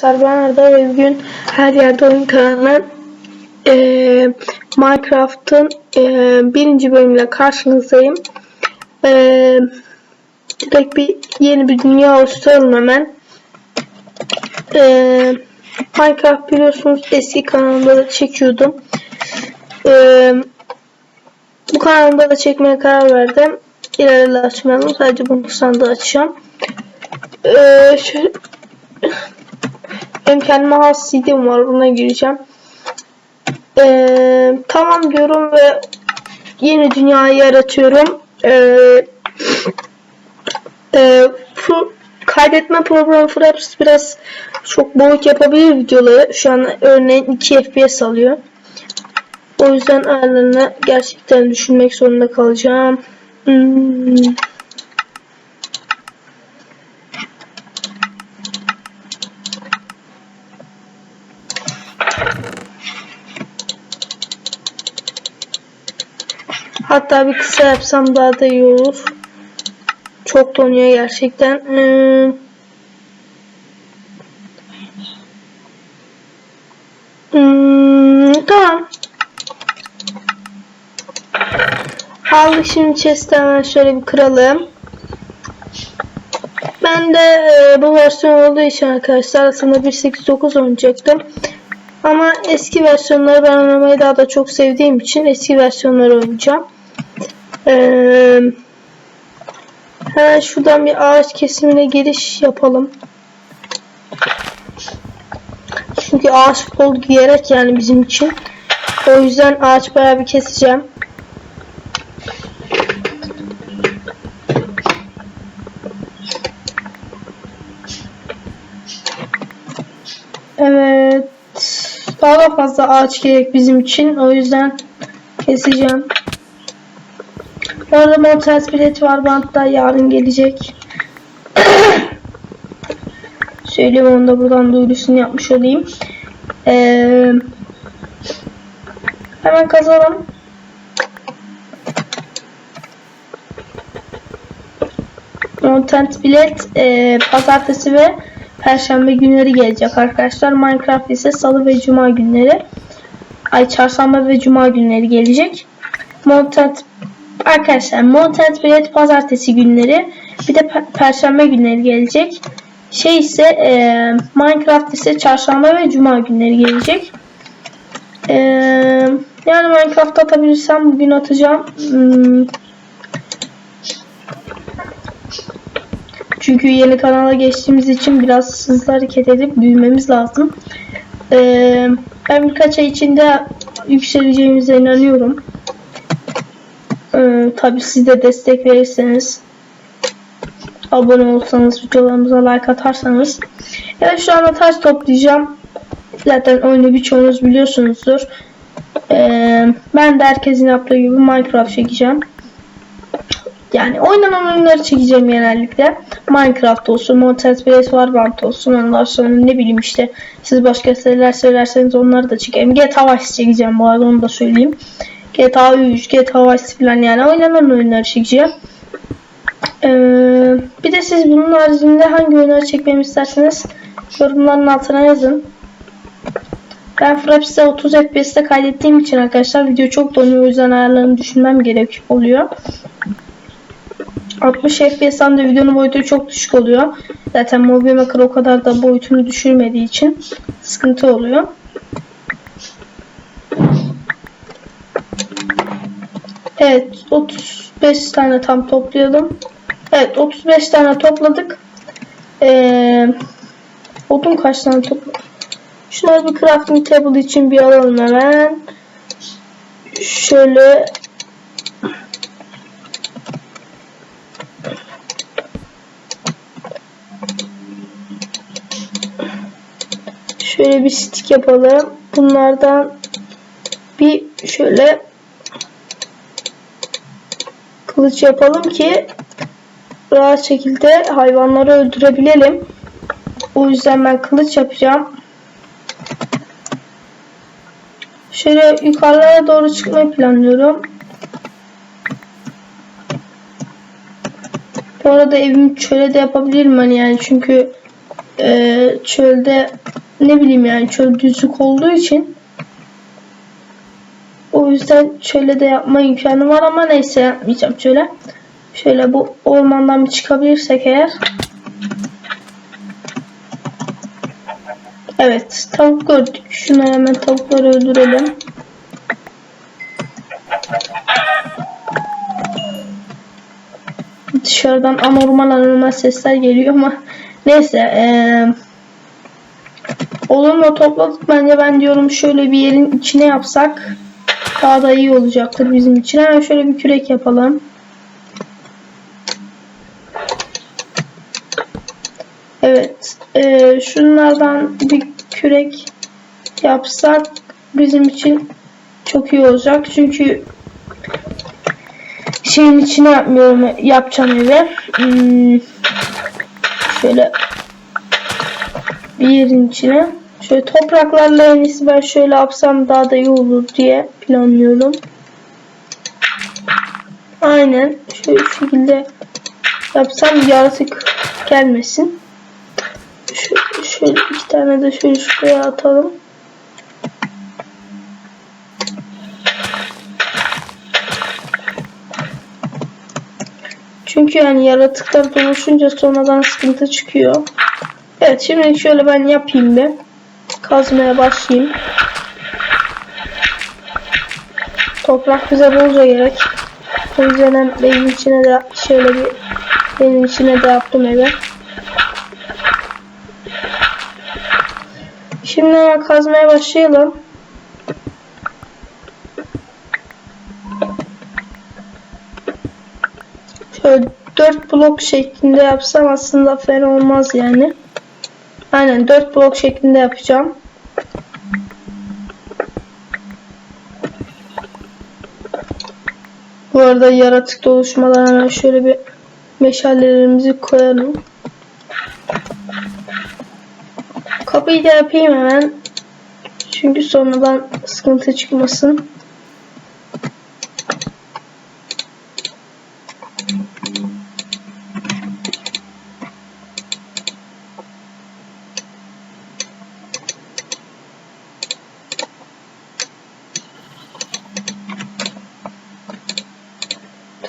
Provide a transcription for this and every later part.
Ve bugün her yerde oyun kanalı eee Minecraft'ın eee, birinci bölümüyle karşınızdayım. Eee direkt bir yeni bir dünya oluşturalım hemen. Eee, Minecraft biliyorsunuz eski kanalımda da çekiyordum. Eee, bu kanalımda da çekmeye karar verdim. İleride açmayalım. Sadece bunu sandığı açacağım. Eee şöyle benim kendime has CD'm var. Buna gireceğim. Ee, tamam diyorum ve yeni dünyayı yaratıyorum. Ee, e, kaydetme programı Fraps biraz çok boyut yapabilir videoları. Şu an örneğin 2 FPS alıyor. O yüzden ayarlarını gerçekten düşünmek zorunda kalacağım. Hmm. Hatta bir kısa yapsam daha da iyi olur. Çok donuyor gerçekten. Hmm. Hmm, tamam. Aldık şimdi chest'i hemen şöyle bir kıralım. Ben de e, bu versiyon olduğu için arkadaşlar aslında 1.8.9 oynayacaktım. Ama eski versiyonları ben oynamayı daha da çok sevdiğim için eski versiyonları oynayacağım. Ee, hemen şuradan bir ağaç kesimine giriş yapalım. Çünkü ağaç bol gerek yani bizim için. O yüzden ağaç bayağı bir keseceğim. Evet. Daha da fazla ağaç gerek bizim için. O yüzden keseceğim. Bu arada montaj bileti var. Bantta yarın gelecek. Söyleyeyim onu da buradan duyurusunu yapmış olayım. Ee, hemen kazalım. Content bilet e, pazartesi ve perşembe günleri gelecek arkadaşlar. Minecraft ise salı ve cuma günleri. Ay çarşamba ve cuma günleri gelecek. Content arkadaşlar Content bilet pazartesi günleri bir de pe- perşembe günleri gelecek. Şey ise e, Minecraft ise çarşamba ve cuma günleri gelecek. E, yani Minecraft atabilirsem bugün atacağım. Hmm, Çünkü yeni kanala geçtiğimiz için biraz hızlı hareket edip büyümemiz lazım. Ee, ben birkaç ay içinde yükseleceğimize inanıyorum. Ee, tabii siz de destek verirseniz abone olsanız videolarımıza like atarsanız evet şu anda taş toplayacağım zaten oyunu birçoğunuz biliyorsunuzdur Ee, ben de herkesin yaptığı gibi Minecraft çekeceğim yani oynanan oyunları çekeceğim genellikle. Minecraft olsun, Mortal Kombat Warband olsun. Ondan sonra ne bileyim işte siz başka şeyler söylerseniz onları da çekerim. GTA Vice çekeceğim bu arada onu da söyleyeyim. GTA 3, GTA Vice falan yani oynanan oyunları çekeceğim. Ee, bir de siz bunun haricinde hangi oyunları çekmemi isterseniz yorumların altına yazın. Ben Fraps'te 30 FPS'te kaydettiğim için arkadaşlar video çok donuyor o yüzden ayarlarını düşünmem gerek oluyor. 60 FPS'ten de videonun boyutu çok düşük oluyor. Zaten Movie Maker o kadar da boyutunu düşürmediği için sıkıntı oluyor. Evet 35 tane tam toplayalım. Evet 35 tane topladık. Ee, odun kaç tane topladık? Şunları bir crafting table için bir alalım hemen. Şöyle Şöyle bir stick yapalım. Bunlardan bir şöyle kılıç yapalım ki rahat şekilde hayvanları öldürebilelim. O yüzden ben kılıç yapacağım. Şöyle yukarılara doğru çıkmayı planlıyorum. Bu arada evimi şöyle de yapabilirim hani yani çünkü e, çölde ne bileyim yani çöl düzlük olduğu için yüzden şöyle de yapma imkanı var ama neyse yapmayacağım şöyle. Şöyle bu ormandan bir çıkabilirsek eğer. Evet tavuk gördük. Şunu hemen tavukları öldürelim. Dışarıdan anormal anormal sesler geliyor ama neyse eee olur mu topladık bence ben diyorum şöyle bir yerin içine yapsak daha da iyi olacaktır bizim için. Hemen şöyle bir kürek yapalım. Evet. eee, şunlardan bir kürek yapsak bizim için çok iyi olacak. Çünkü şeyin içine yapmıyorum. Yapacağım eve. Hmm, şöyle bir yerin içine. Şöyle topraklarla en iyisi ben şöyle yapsam daha da iyi olur diye planlıyorum. Aynen. Şöyle şekilde yapsam yaratık gelmesin. Şöyle, şöyle iki tane de şöyle şuraya atalım. Çünkü yani yaratıklar doluşunca sonradan sıkıntı çıkıyor. Evet şimdi şöyle ben yapayım bir. Kazmaya başlayayım. Toprak bize bolca gerek. O yüzden benim içine de şöyle bir benim içine de yaptım eve. Şimdi hemen kazmaya başlayalım. Şöyle 4 blok şeklinde yapsam aslında fena olmaz yani. Aynen 4 blok şeklinde yapacağım. Bu arada yaratık oluşmadan hemen şöyle bir meşalelerimizi koyalım. Kapıyı da yapayım hemen. Çünkü sonradan sıkıntı çıkmasın.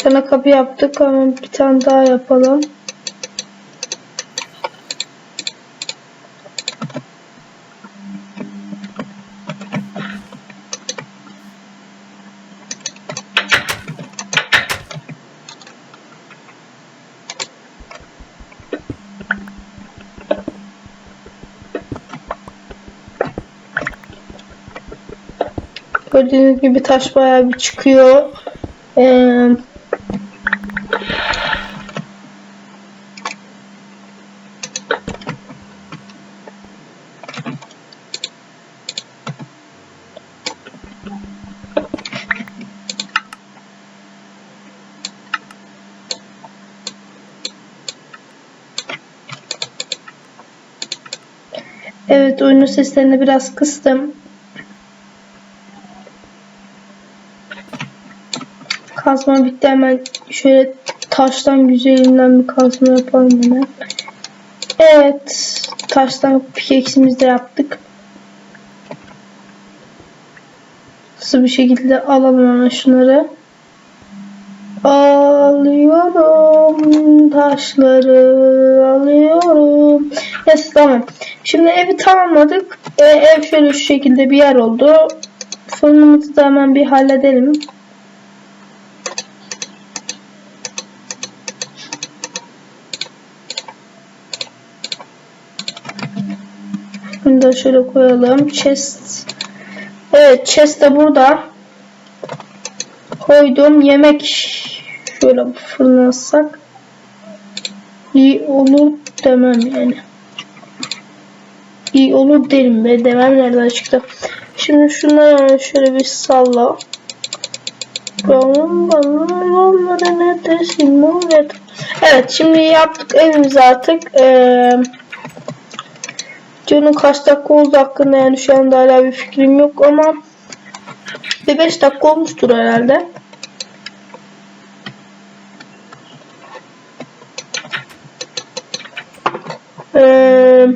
Tane kapı yaptık ama bir tane daha yapalım. Gördüğünüz gibi taş bayağı bir çıkıyor. Ee, Evet oyunun seslerini biraz kıstım. Kazma bitti hemen şöyle taştan güzelinden bir kazma yapalım hemen. Evet taştan pikeksimizi de yaptık. Hızlı bir şekilde alalım hemen şunları. Alıyorum taşları alıyorum. Neyse tamam. Şimdi evi tamamladık. E, ev şöyle şu şekilde bir yer oldu. Fırınımızı da hemen bir halledelim. Bunu da şöyle koyalım. Chest. Evet chest de burada. Koydum. Yemek şöyle fırına atsak iyi olur demem yani. İyi olur derim be demem nereden çıktı. Şimdi şunları şöyle bir salla. Evet şimdi yaptık evimizi artık. Ee, Canın kaç dakika oldu hakkında yani şu anda hala bir fikrim yok ama bir 5 dakika olmuştur herhalde. Ee,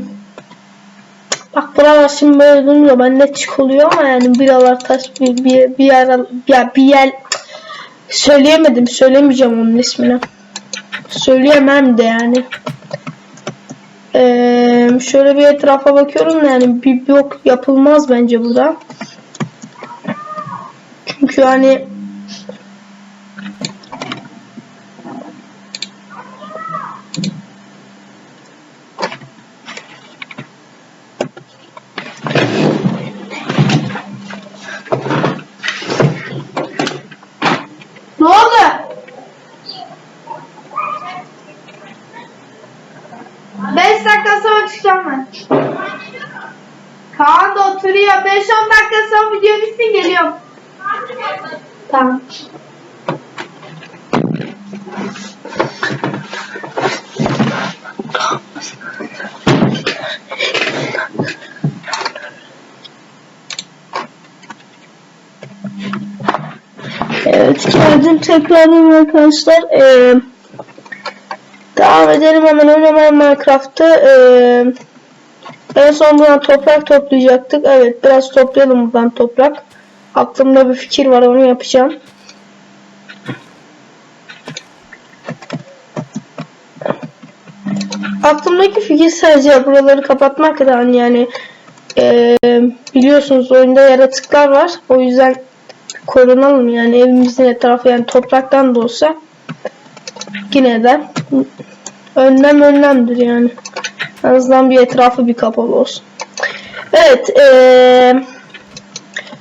Buralar şimdi böyle durunca ben net çık oluyor ama yani biralar taş bir bir bir yer ya bir yer söyleyemedim söylemeyeceğim onun ismini. Söyleyemem de yani. Ee, şöyle bir etrafa bakıyorum yani bir yok yapılmaz bence burada. Çünkü hani Ne oldu? Beş dakika sonra çıkacağım ben. Kaan da oturuyor. 5-10 dakika sonra video bitsin geliyorum. Tamam. Evet geldim tekrardan arkadaşlar. Ee, devam edelim hemen oynamaya Minecraft'ı. Ee, en son buradan toprak toplayacaktık. Evet biraz toplayalım buradan toprak. Aklımda bir fikir var onu yapacağım. Aklımdaki fikir sadece buraları kapatmaktan yani eee, biliyorsunuz oyunda yaratıklar var. O yüzden korunalım yani evimizin etrafı yani topraktan da olsa yine de önlem önlemdir yani. En azından bir etrafı bir kapalı olsun. Evet eee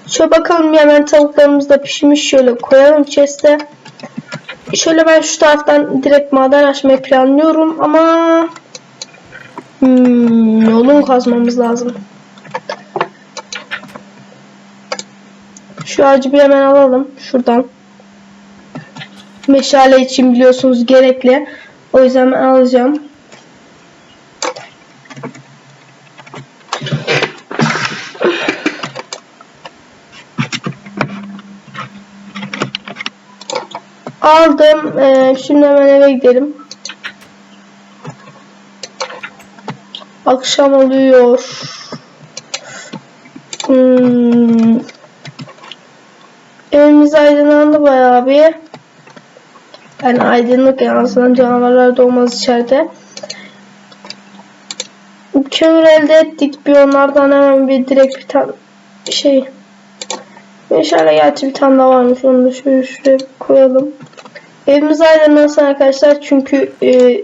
Şöyle bakalım hemen tavuklarımız da pişmiş. Şöyle koyalım chest'e. Şöyle ben şu taraftan direkt maden açmayı planlıyorum ama hmm, yolun kazmamız lazım. Şu ağacı bir hemen alalım şuradan. Meşale için biliyorsunuz gerekli. O yüzden alacağım. Aldım. Ee, şimdi hemen eve gidelim. Akşam oluyor. Hmm. Evimiz aydınlandı bayağı bir. Yani aydınlık en azından canavarlar da olmaz içeride. Kömür elde ettik. Bir onlardan hemen bir direkt bir tane şey Meşale gerçi bir tane daha varmış. Onu da şöyle şuraya koyalım. Evimiz aydınlansın arkadaşlar. Çünkü e,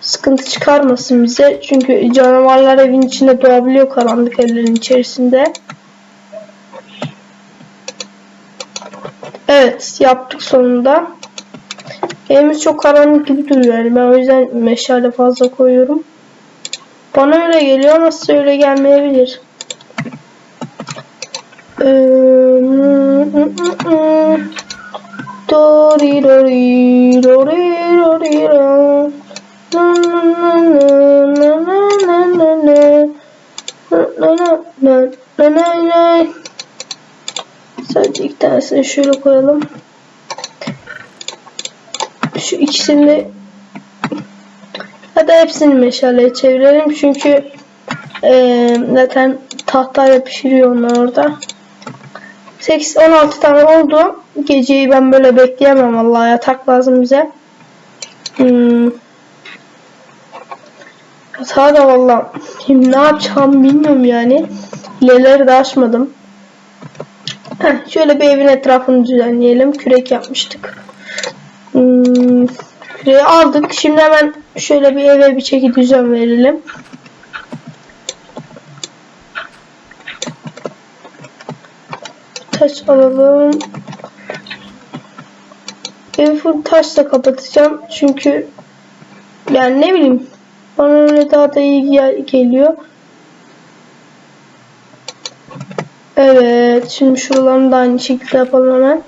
sıkıntı çıkarmasın bize. Çünkü canavarlar evin içinde doğabiliyor karanlık evlerin içerisinde. Evet yaptık sonunda. Evimiz çok karanlık gibi duruyor yani. Ben o yüzden meşale fazla koyuyorum. Bana öyle geliyor ama size öyle gelmeyebilir. Dori dori dori dori ra. Na na na na na na na na. Na na na na na na na. Sadece iki tanesini şöyle koyalım. Şu ikisini Hadi hepsini meşaleye çevirelim çünkü eee zaten tahtayla pişiriyor onlar orada. 8 16 tane oldu. Geceyi ben böyle bekleyemem vallahi yatak lazım bize. Hmm. Yatağı da vallahi şimdi ne yapacağım bilmiyorum yani. Hileleri de açmadım. Heh, şöyle bir evin etrafını düzenleyelim. Kürek yapmıştık. Hmm. Küreği aldık. Şimdi hemen şöyle bir eve bir çeki düzen verelim. Taş alalım. Evi full taşla kapatacağım. Çünkü yani ne bileyim bana öyle daha da iyi gel- geliyor. Evet. Şimdi şuralarını da aynı şekilde yapalım hemen.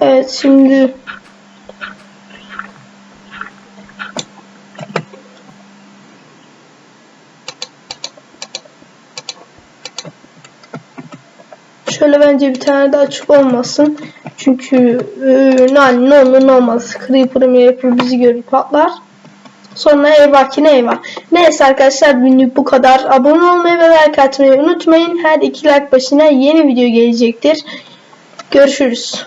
Evet şimdi Şöyle bence bir tane daha açık olmasın. Çünkü e, ne, ne olur ne olmaz. Creeper Creeper bizi görür patlar. Sonra eyvah ki ne eyvah. Neyse arkadaşlar bugünlük bu kadar. Abone olmayı ve like atmayı unutmayın. Her iki like başına yeni video gelecektir. Görüşürüz.